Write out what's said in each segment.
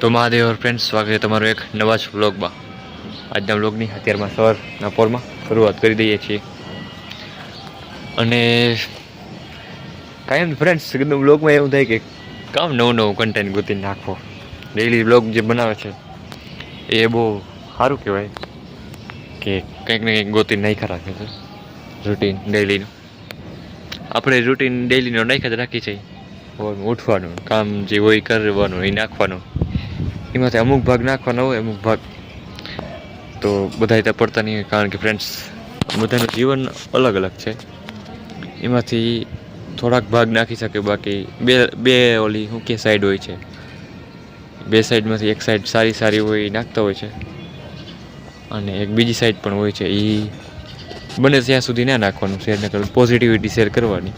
તો મહાદેવ ફ્રેન્ડ્સ સ્વાગત છે તમારું એક નવા જ વ્લોગમાં આજના વ્લોગની અત્યારમાં સવારના પોરમાં શરૂઆત કરી દઈએ છીએ. અને કાયમ ફ્રેન્ડ્સ વ્લોગમાં એવું થાય કે કામ નવું નવું કન્ટેન્ટ ગોતી નાખો. ડેઈલી વ્લોગ જે બનાવે છે, એ બહુ સારું કહેવાય કે કંઈક ને કંઈક ગોતી નાખ્યા રાખે છે રૂટીન ડેઈલીનું આપણે રૂટીન ડેઈલીનો નાખ્યા જ રાખી છે ઉઠવાનું, કામ જે હોય કરવાનું, એ નાખવાનું. એમાંથી અમુક ભાગ નાખવાનો હોય, અમુક ભાગ તો બધા ત્યાં પડતા નહીં હોય, કારણ કે ફ્રેન્ડ્સ બધાનું જીવન અલગ અલગ છે. એમાંથી થોડાક ભાગ નાખી શકે, બાકી બે બે ઓલી શું કે સાઈડ હોય છે. બે સાઈડમાંથી એક સાઈડ સારી સારી હોય એ નાખતા હોય છે. અને એક બીજી સાઈડ પણ હોય છે એ બને ત્યાં સુધી ના નાખવાનું, શેર ના કરવાનું પોઝિટિવિટી શેર કરવાની.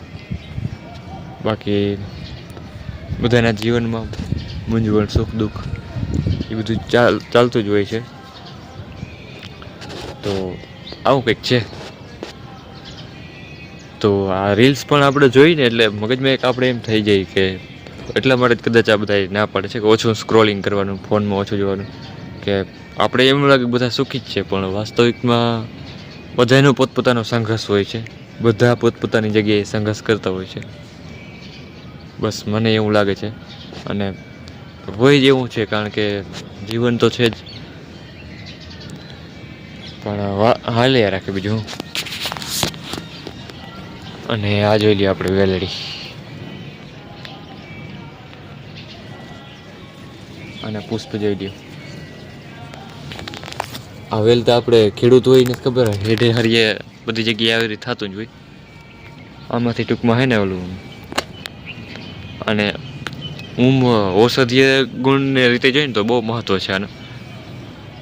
બાકી બધાના જીવનમાં મૂંઝવણ, સુખ, દુઃખ એ બધું ચાલ, ચાલતું જ હોય છે. તો આવું કંઈક છે. તો આ રીલ્સ પણ આપણે જોઈને એટલે મગજમાં એક આપણે એમ થઈ જાય કે એટલા માટે જ કદાચ આ બધા ના પાડે છે કે ઓછું સ્ક્રોલિંગ કરવાનું, ફોનમાં ઓછું જોવાનું, કે આપણે એમ લાગે બધા સુખી જ છે, પણ વાસ્તવિકમાં બધાનો પોતપોતાનો સંઘર્ષ હોય છે. બધા પોતપોતાની જગ્યાએ સંઘર્ષ કરતા હોય છે. બસ મને એવું લાગે છે. અને હોય જેવું છે, કારણ કે જીવન તો છે જ. પણ હાલ્યા રાખે બીજું. અને આ જોઈ લઈએ આપણે વેલડી. અને પુષ્પ જોઈ લઈએ આ તો આપણે ખેડૂત હોય ને ખબર હેઠે હરીએ બધી જગ્યાએ આવી રીતે થતું જ હોય. આમાંથી ટૂંકમાં હે ને ઓલું. અને ઊમ ઔષધીય ગુણને રીતે જોઈએ ને તો બહુ મહત્ત્વ છે આનું.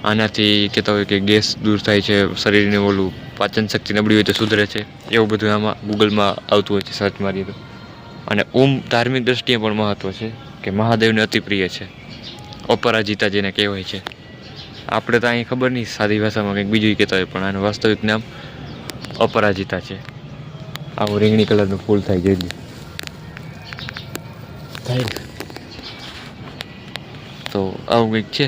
આનાથી કહેતા હોય કે ગેસ દૂર થાય છે, શરીરને ઓલું પાચન શક્તિ નબળી હોય તો સુધરે છે. એવું બધું આમાં ગૂગલમાં આવતું હોય છે સર્ચ મારીએ તો. અને ઓમ ધાર્મિક દ્રષ્ટિએ પણ મહત્ત્વ છે કે મહાદેવને અતિ પ્રિય છે. અપરાજિતા જેને કહેવાય છે. આપણે તો અહીં ખબર નહીં, સાદી ભાષામાં કંઈક બીજું કહેતા હોય, પણ આનું વાસ્તવિક નામ અપરાજિતા છે. આવું રીંગણી કલરનું ફૂલ થાય જોઈએ? તો આવું કંઈક છે.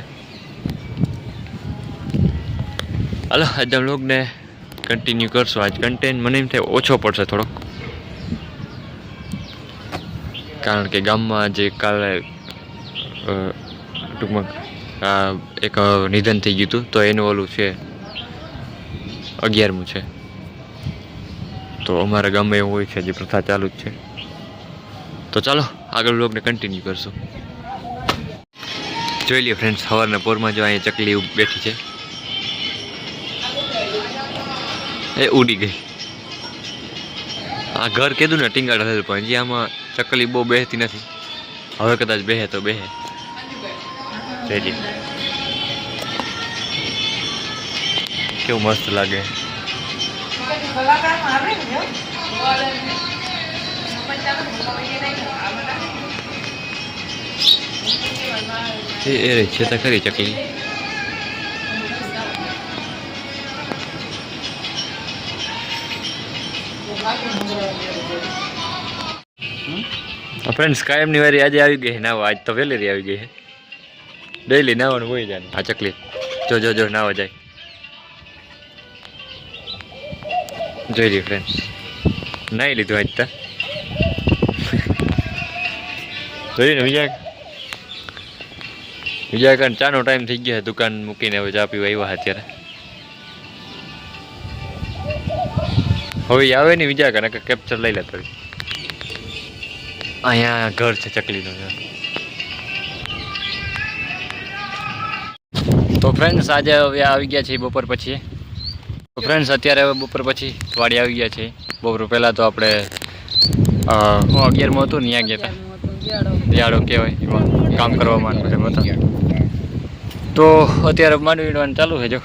હાલો આજના વ્લોગને કન્ટિન્યુ કરશો. આજ કન્ટેન્ટ મને એમ થાય ઓછો પડશે થોડોક. કારણ કે ગામમાં જે કાલે ટૂંકમાં એક નિધન થઈ ગયું હતું, તો એનું ઓલું છે, અગિયારમું છે. તો અમારા ગામમાં એવું હોય છે જે પ્રથા ચાલુ જ છે. તો ચાલો, આગળ વ્લોગને કન્ટિન્યુ કરશું. જોઈ લઈએ ફ્રેન્ડ સવારના પોરમાં જો અહીંયા ચકલી બેઠી છે. એ ઉડી ગઈ. આ ઘર કીધું ને ટીંગાડા થયેલું પણ, હજી આમાં ચકલી બહુ બેહતી નથી. હવે કદાચ બેહે તો બેહે. જોઈ કેવું મસ્ત લાગે. એ એ રહી છે, તો ખરી ચકલી. ફ્રેન્ડ્સ કાયમની વારી આજે આવી ગઈ નાવા આજ તો વહેલેરી આવી ગઈ છે. ડેઈલી નાવાનું હોય જાય આ ચકલી. જો જો જો, નાવા જાય. જોઈ લઈએ ફ્રેન્ડ્સ નાઈ લીધું આજ તો. જોઈ ને વિજય વિજય કાન ચાનો ટાઈમ થઈ ગયો છે દુકાન મૂકીને હવે ચા પીવા આવ્યા અત્યારે. હવે આવે ને બીજા કાન કેપ્ચર લઈ લેતા હોય. અહીંયા ઘર છે ચકલીનું તો ફ્રેન્ડ્સ આજે હવે આવી ગયા છે બપોર પછી. તો ફ્રેન્ડ્સ અત્યારે હવે બપોર પછી વાડી આવી ગયા છે બપોર પહેલાં તો આપણે અગિયારમાં હતું ને ત્યાં ગયા હતા. દિયાળો કહેવાય કામ કરવામાં ને બધા તો અત્યારે માંડવી વીણવાનું ચાલુ છે જો.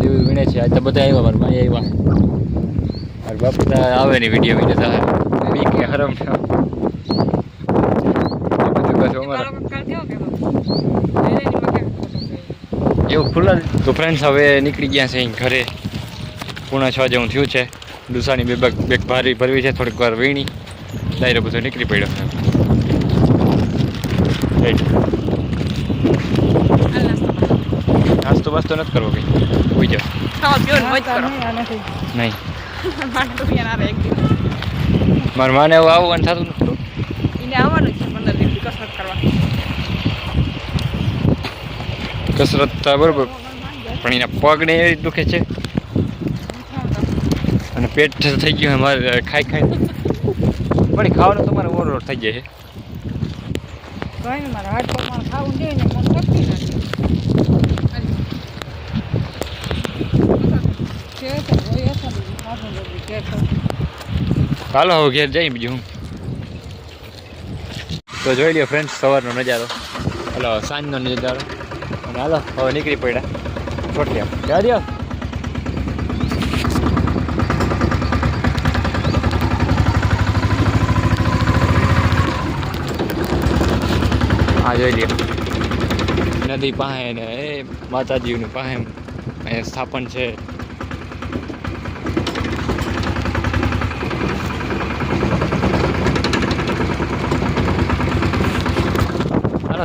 દેવું વીણે છે આજ તો બધા આવ્યા મારા ભાઈ આવ્યા. મારા બાપુ આવે ને વીડિયો વીડિયો બી કે હરમ એવું ખુલ્લા તો ફ્રેન્ડ્સ હવે નીકળી ગયા છે ઘરે. પૂણા છ જેવું થયું છે. દુસાની બે બેગ ભારી ભરવી છે થોડીક વાર વીણી ડાયરો બધો નીકળી પડ્યો. નાસ્તો બાસ્તો નથી કરવો કઈ ઉઈ નહીં. મારા માને એવું આવવાનું થતું નથી આવવાનું છે પંદર દિવસથી કસરત કરવા. કસરત બરોબર. પણ એના પગને રીતે દુખે છે. અને પેટ થઈ ગયું મારે ખાઈ ખાઈ. પણ ખાવાનું તો મારે ઓવરલોડ થઈ જાય ચાલો હવે ઘેર જઈ બીજું તો જોઈ લ્યો ફ્રેન્ડ્સ સવારનો નજારો. હલો સાંજનો નજારો. અને હાલો હવે નીકળી પડ્યા. છોટિયા હા, જોઈ લ્યો. નદી પાસે ને, એ માતાજીની પાસે અહીંયા સ્થાપન છે.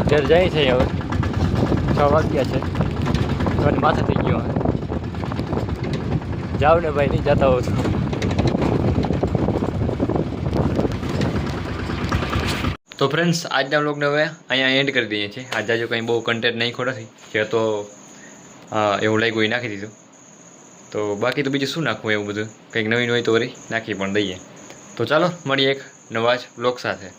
ઘેર જાય છે હવે. છ વાગ્યા છે. માથે થઈ ગયો જાઓ ને ભાઈ, નહીં જતા હોઉં તો. તો ફ્રેન્ડ્સ આજના વ્લોગને હવે અહીંયા એન્ડ કરી દઈએ છીએ. આજે જો કંઈ બહુ કન્ટેન્ટ નહીં ખોટાથી કે તો એવું લાગ્યું એ નાખી દીધું. તો બાકી તો બીજું શું નાખવું એવું બધું? કંઈક નવીન હોય તો વળી નાખી પણ દઈએ. તો ચાલો, મળીએ એક નવા જ બ્લોગ સાથે.